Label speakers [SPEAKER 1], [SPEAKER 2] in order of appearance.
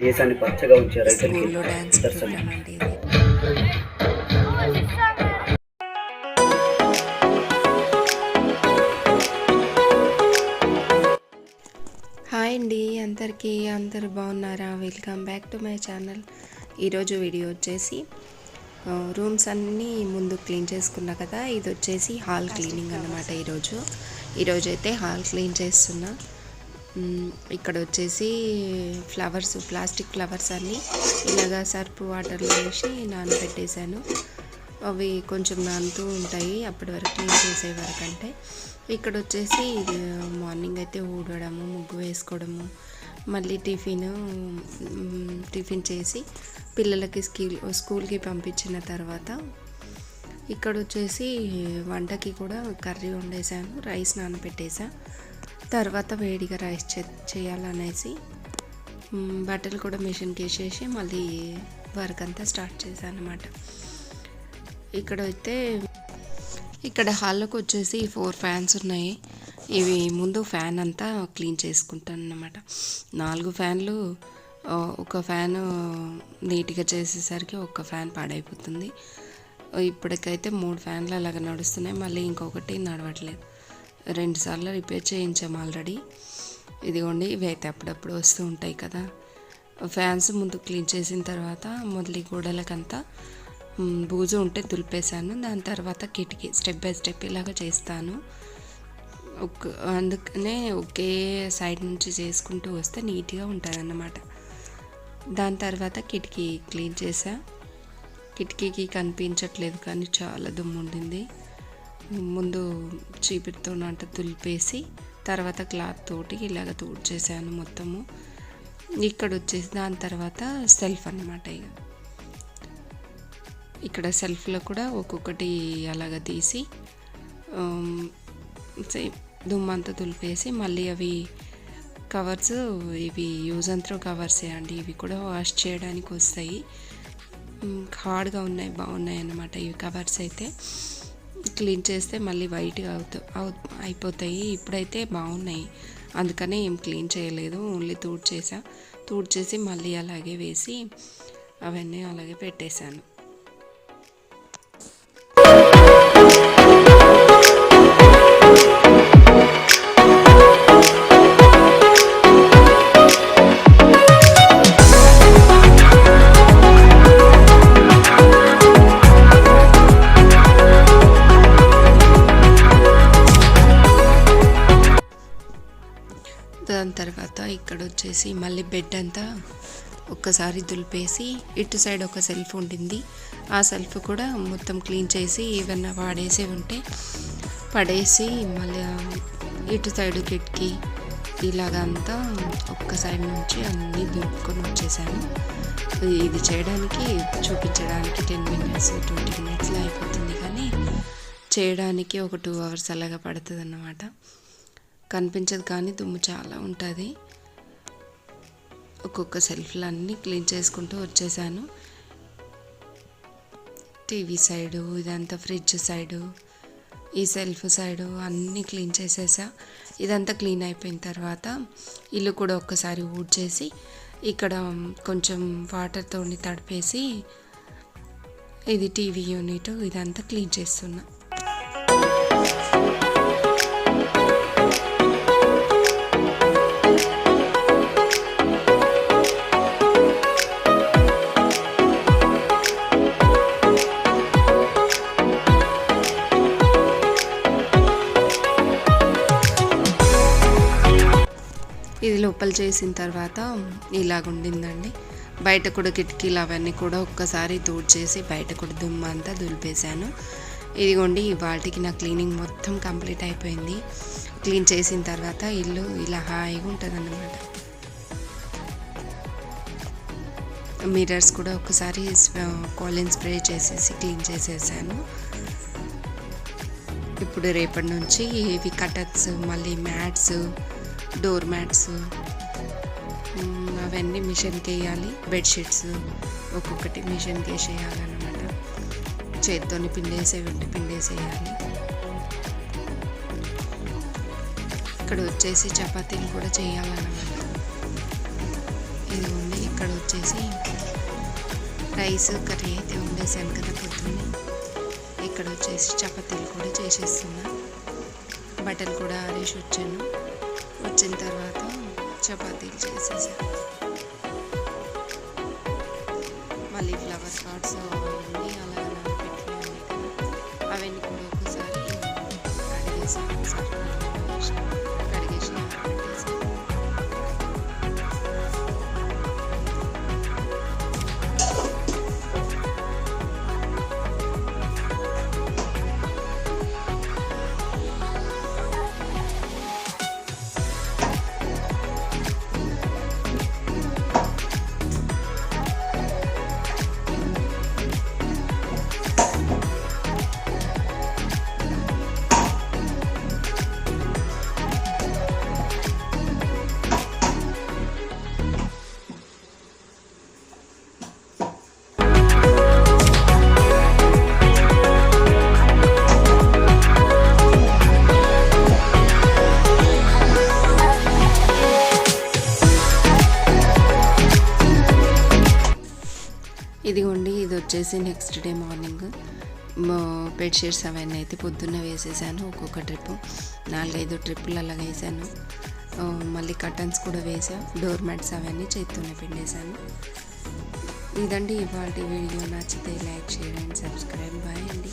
[SPEAKER 1] దేశాన్ని పచ్చగా ఉంచే రైతులకి
[SPEAKER 2] ఇది హాయ్ అండి అందరికీ అందరు బాగున్నారా? Welcome back to my channel ఈరోజు వీడియో వచ్చేసి రూమ్స్ అన్నీ ముందు క్లీన్ చేసుకున్నా కదా ఇది వచ్చేసి హాల్ క్లీనింగ్ అనమాట ఈరోజు. ఈరోజు అయితే హాల్ క్లీన్ చేస్తున్నా. ఇక్కడ వచ్చేసి ఫ్లవర్స్ ప్లాస్టిక్ ఫ్లవర్స్ అన్నీ ఇలాగా సర్పు వాటర్లో వేసి నానబెట్టేశాను. అవి కొంచెం నానుతూ ఉంటాయి అప్పటి వరకు క్లీన్ చేసే వరకు అంటే ఇక్కడ వచ్చేసి మార్నింగ్ అయితే ఊడడము ముగ్గు వేసుకోవడము మళ్ళీ టిఫిన్ టిఫిన్ చేసి పిల్లలకి స్కూల్ స్కూల్కి పంపించిన తర్వాత ఇక్కడ వచ్చేసి వంటకి కూడా కర్రీ వండేసాను రైస్ నానబెట్టేసా తర్వాత వేడిగా రైస్ చే చేయాలనేసి బట్టలు కూడా మిషన్కి వేసేసి మళ్ళీ వర్క్ అంతా స్టార్ట్ చేశాను అనమాట ఇక్కడ అయితే ఇక్కడ హాల్లోకి వచ్చేసి ఫోర్ ఫ్యాన్స్ ఉన్నాయి. ఇవి ముందు ఫ్యాన్ అంతా క్లీన్ చేసుకుంటాను అన్నమాట నాలుగు ఫ్యాన్లు ఒక ఫ్యాన్ నీట్గా చేసేసరికి ఒక ఫ్యాన్ పాడైపోతుంది. ఇప్పటికైతే మూడు ఫ్యాన్లు అలాగ నడుస్తున్నాయి. మళ్ళీ ఇంకొకటి నడవట్లేదు. రెండుసార్లు రిపేర్ చేయించాము ఆల్రెడీ. ఇదిగోండి ఇవి అయితే అప్పుడప్పుడు వస్తూ ఉంటాయి కదా. ఫ్యాన్స్ ముందు క్లీన్ చేసిన తర్వాత మొదలి గోడలకంతా బూజు ఉంటే దులిపేశాను. దాని తర్వాత కిటికీ స్టెప్ బై స్టెప్ ఇలాగ చేస్తాను. ఒక అందుకనే ఒకే సైడ్ నుంచి చేసుకుంటూ వస్తే నీట్గా ఉంటుంది అన్నమాట దాని తర్వాత కిటికీ క్లీన్ చేసా కిటికీకి కనిపించట్లేదు కానీ చాలా దుమ్ము ఉండింది. ముందు చీపిరితో అంట తులిపేసి తర్వాత క్లాత్ తోటి ఇలాగ తూడ్చేసాను మొత్తము. ఇక్కడ వచ్చేసి దాని తర్వాత సెల్ఫ్ అన్నమాట ఇక. ఇక్కడ సెల్ఫ్లో కూడా ఒక్కొక్కటి అలాగ తీసి సేమ్ దుమ్మంతా తులిపేసి మళ్ళీ అవి కవర్స్ ఇవి యూజ్ అండ్ త్రో కవర్సే అండి. ఇవి కూడా వాష్ చేయడానికి వస్తాయి. హార్డ్గా ఉన్నాయి బాగున్నాయి అన్నమాట ఇవి కవర్స్ అయితే. క్లీన్ చేస్తే మళ్ళీ వైట్గా అవుతా అవు అయిపోతాయి. ఇప్పుడైతే బాగున్నాయి. అందుకనే ఏం క్లీన్ చేయలేదు. ఓన్లీ తూడ్ చేసా తూడ్ చేసి మళ్ళీ అలాగే వేసి అవన్నీ అలాగే పెట్టేశాను. దాని తర్వాత ఇక్కడ వచ్చేసి మళ్ళీ బెడ్ అంతా ఒక్కసారి దులిపేసి ఇటు సైడ్ ఒక సెల్ఫ్ ఉండింది. ఆ సెల్ఫ్ కూడా మొత్తం క్లీన్ చేసి ఏమన్నా వాడేసి ఉంటే పడేసి మళ్ళీ ఇటు సైడ్ కిటికీ ఇలాగంతా ఒక్క సైడ్ నుంచి అన్నీ దులుపుకొని వచ్చేసాను. ఇది చేయడానికి చూపించడానికి టెన్ మినిట్స్ ట్వంటీ మినిట్స్లో అయిపోతుంది కానీ చేయడానికి ఒక టూ అవర్స్ అలాగా పడుతుంది అన్నమాట కనిపించదు కానీ దుమ్ము చాలా ఉంటుంది. ఒక్కొక్క సెల్ఫ్లు అన్నీ క్లీన్ చేసుకుంటూ వచ్చేసాను. టీవీ సైడు ఇదంతా ఫ్రిడ్జ్ సైడు ఈ సెల్ఫ్ సైడు అన్నీ క్లీన్ చేసేసా. ఇదంతా క్లీన్ అయిపోయిన తర్వాత ఇల్లు కూడా ఒక్కసారి ఊడ్చేసి ఇక్కడ కొంచెం వాటర్తో తడిపేసి ఇది టీవీ యూనిట్ ఇదంతా క్లీన్ చేస్తున్నా. ఇది లోపల చేసిన తర్వాత ఇలాగుండిందండి. బయట కూడా కిటికీలు అవన్నీ కూడా ఒక్కసారి చేసి బయట కూడా దుమ్మ అంతా దులిపేశాను. ఇదిగోండి వాటికి నా క్లీనింగ్ మొత్తం కంప్లీట్ అయిపోయింది. క్లీన్ చేసిన తర్వాత ఇల్లు ఇలా హాయిగా ఉంటుంది అన్నమాట మిర్రర్స్ కూడా ఒకసారి కాలిన్ స్ప్రే చేసేసి క్లీన్ చేసేసాను. ఇప్పుడు రేపటి నుంచి ఇవి కటర్స్ మళ్ళీ మ్యాట్స్ డోర్ మ్యాట్స్ అవన్నీ మిషన్కి వేయాలి బెడ్షీట్స్ ఒక్కొక్కటి మిషన్కి వేసేయాలన్నమాట చేత్తోని పిండేసే ఉంటే పిండేసేయాలి. ఇక్కడ వచ్చేసి చపాతీలు కూడా చేయాలన్నమాట. ఇది ఉంది ఇక్కడ వచ్చేసి రైస్ కర్రీ అయితే వండేసాను కదా పొద్దున్నే. ఇక్కడ వచ్చేసి చపాతీలు కూడా చేసేస్తున్నా. బట్టలు కూడా ఆరేసి వచ్చాను. వచ్చిన తర్వాత చపాతీలు చేసేసాను మళ్ళీ ఫ్లవర్ పాట్స్ అవన్నీ అలా నానబెట్టి అవన్నీ కూడా ఒకసారి అడిగేసాను సార్ ఇదిగోండి ఇది వచ్చేసి నెక్స్ట్ డే మార్నింగ్ బెడ్షీట్స్ అవన్నీ అయితే పొద్దున్న వేసేసాను ఒక్కొక్క ట్రిప్ నాలుగైదు ట్రిప్పులు అలా వేసాను. మళ్ళీ కర్టన్స్ కూడా వేసా డోర్ మ్యాట్స్ అవన్నీ చేత్తోనే పిండేశాను. ఇదండి ఇవాళ వీడియో. నచ్చితే like share and subscribe. Bye అండి.